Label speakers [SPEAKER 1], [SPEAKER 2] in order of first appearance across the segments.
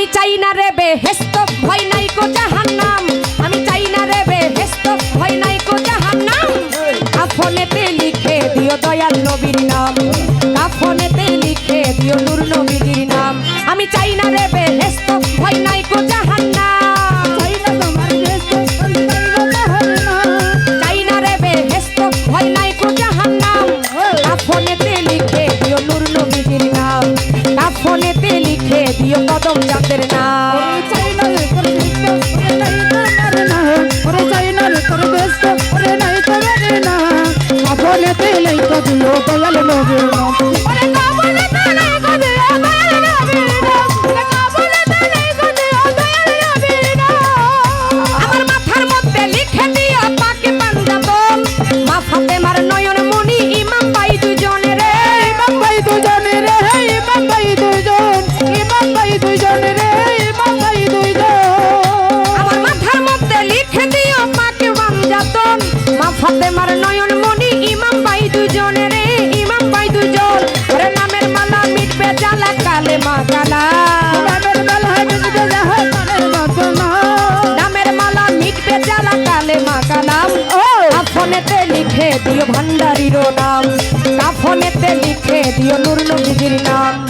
[SPEAKER 1] আমি চাই না রে বেহেস্ত ভয় নাই কো জাহান্নাম। আমি চাই না রে বেহেস্ত ভয় নাই কো জাহান্নাম। কাফনেতে লিখে দিও দয়াল নবীর নাম। কাফনেতে লিখে দিও নূর নবীর নাম।
[SPEAKER 2] আমি চাই না রে বে Thank you. ফোনেতে লিখে দিও
[SPEAKER 1] ভান্ডারির নাম। কাফনেতে লিখে দিও নুর নাম।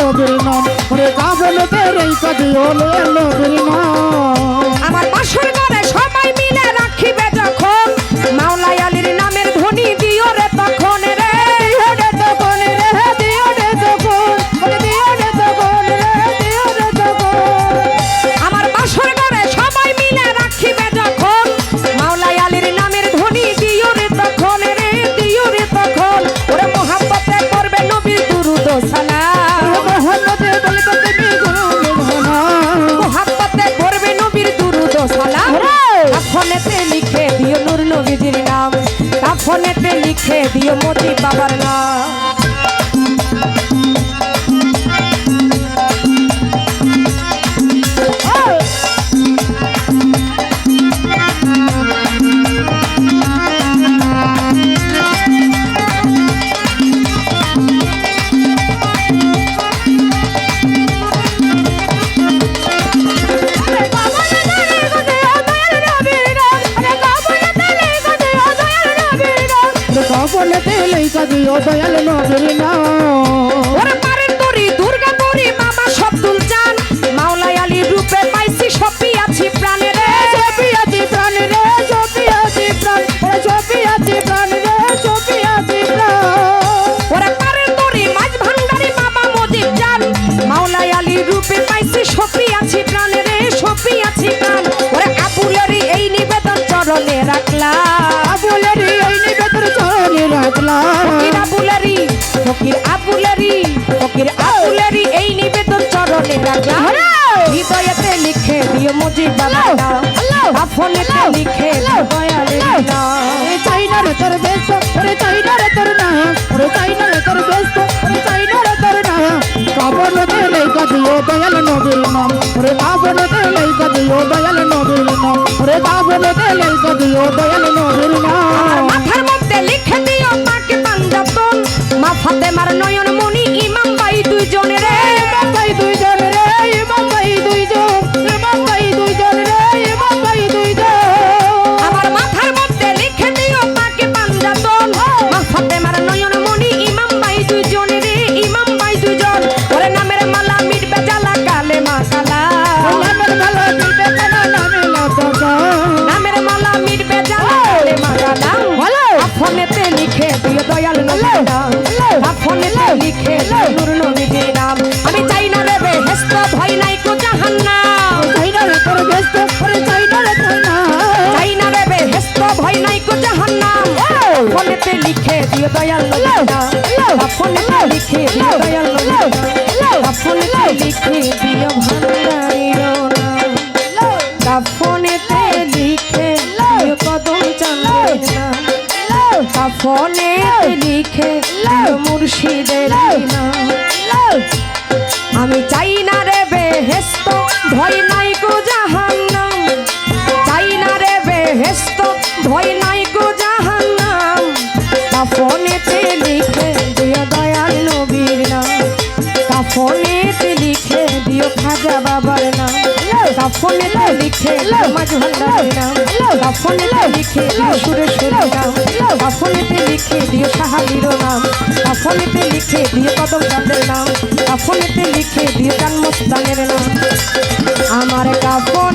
[SPEAKER 2] নবীর নাম।
[SPEAKER 1] রে
[SPEAKER 2] কাজলেতে রেখা দিও লে নবীর
[SPEAKER 1] আমার বাসর গান নবীজির নাম। তা ফোনেতে লিখে দিও মোদি বাবার নাম।
[SPEAKER 2] পাগলা
[SPEAKER 1] ফকির আবুলারি ফকির আবুলারি ফকির আবুলারি এই নিবেদন চরণে রাখলা হৃদয়েতে লিখে দিও মুজি বাবা আফনেতে লিখে দিও দয়ালে রে
[SPEAKER 2] চাই না রে তোর বেশ রে চাই না রে তোর না। রে চাই না রে তোর বেশ রে চাই না রে তোর না। কাবন দেলে কদিও দয়াল নবীর নাম। রে কাবন দেলে কদিও দয়াল নবীর নাম।
[SPEAKER 1] রে কাবন দেলে কদিও দয়াল নবীর নাম। ফাতেমার নয় লিখে নূর নবীর নাম। আমি চাই না রে বেহেশত ভয় নাই কো জাহান্নাম।
[SPEAKER 2] চাই না রে তোর ব্যস্ত ওরে চাই না রে তোর না
[SPEAKER 1] চাই না রে বেহেশত ভয় নাই কো জাহান্নাম। কাফনেতে লিখে দিও দয়াল নবীর নাম কাফনেতে লিখে দিও দয়াল নবীর নাম কাফনেতে লিখে দিও ভান্ডারির নাম। কাফনেতে লিখে মুর্শিদের আমি চাই না রে বেহেস্ত ভয় নাই গো জাহান্নাম। চাই না রে বেহেস্ত ভয় নাই গো জাহান্নাম। কাফনেতে লিখে দিও দয়াল নবীর নাম। কাফনেতে লিখে দিও খাজা বাবার নাম। কাফনেতে লিখে দিও মাঝভান্ডারের নাম কাফনেতে লিখে দিও সুরে নাম কাফনেতে লিখে দিও সাহাবির নাম। কাফনেতে লিখে দিও কদম চাঁদের নাম। কাফনেতে লিখে দিও জন্মস্থানের নাম। আমার কাফনে